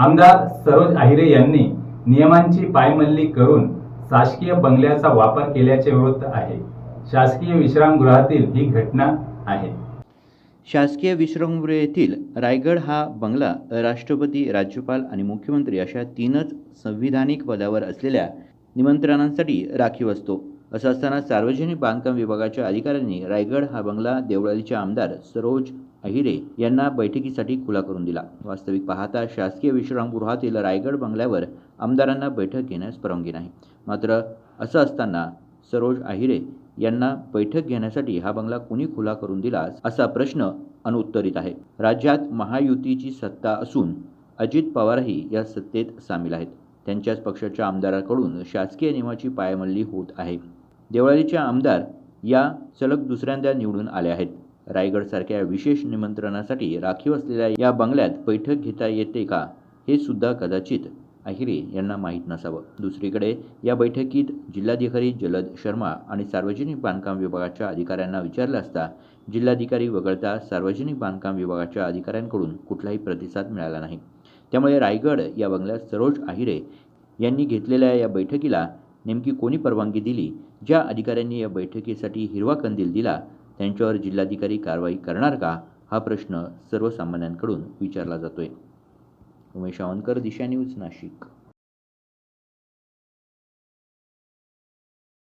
आमदार सरोज आहिरे यांनी नियमांची पायमल्ली करून शासकीय बंगल्याचा वापर केल्याचे वृत्त आहे. शासकीय विश्रामगृहातील ही घटना आहे. शासकीय विश्रामगृह येथील रायगड हा बंगला राष्ट्रपती राज्यपाल आणि मुख्यमंत्री अशा तीनच संविधानिक पदावर असलेल्या निमंत्रणांसाठी राखीव असतो. असं असताना सार्वजनिक बांधकाम विभागाच्या अधिकाऱ्यांनी रायगड हा बंगला देवळालीचे आमदार सरोज अहिरे यांना बैठकीसाठी खुला करून दिला. वास्तविक पाहता शासकीय विश्रामगृहातील रायगड बंगल्यावर आमदारांना बैठक घेण्यास परवानगी नाही. मात्र असं असताना सरोज अहिरे यांना बैठक घेण्यासाठी हा बंगला कुणी खुला करून दिला असा प्रश्न अनुत्तरित आहे. राज्यात महायुतीची सत्ता असून अजित पवारही या सत्तेत सामील आहेत. त्यांच्याच पक्षाच्या आमदाराकडून शासकीय नियमाची पायमल्ली होत आहे. देवळालीचे आमदार या सलग दुसऱ्यांदा निवडून आले आहेत. रायगडसारख्या विशेष निमंत्रणासाठी राखीव असलेल्या या बंगल्यात बैठक घेता येते का हे सुद्धा कदाचित अहिरे यांना माहीत नसावं. दुसरीकडे या बैठकीत जिल्हाधिकारी जलद शर्मा आणि सार्वजनिक बांधकाम विभागाच्या अधिकाऱ्यांना विचारलं असता जिल्हाधिकारी वगळता सार्वजनिक बांधकाम विभागाच्या अधिकाऱ्यांकडून कुठलाही प्रतिसाद मिळाला नाही. त्यामुळे रायगड या बंगल्यात सरोज आहिरे यांनी घेतलेल्या या बैठकीला नेमकी कोणी परवानगी दिली? ज्या अधिकाऱ्यांनी या बैठकीसाठी हिरवा कंदील दिला त्यांच्यावर जिल्हाधिकारी कारवाई करणार का हा प्रश्न सर्वसामान्यांकडून विचारला जातोय. उमेश आवनकर दिशा न्यूज नाशिक.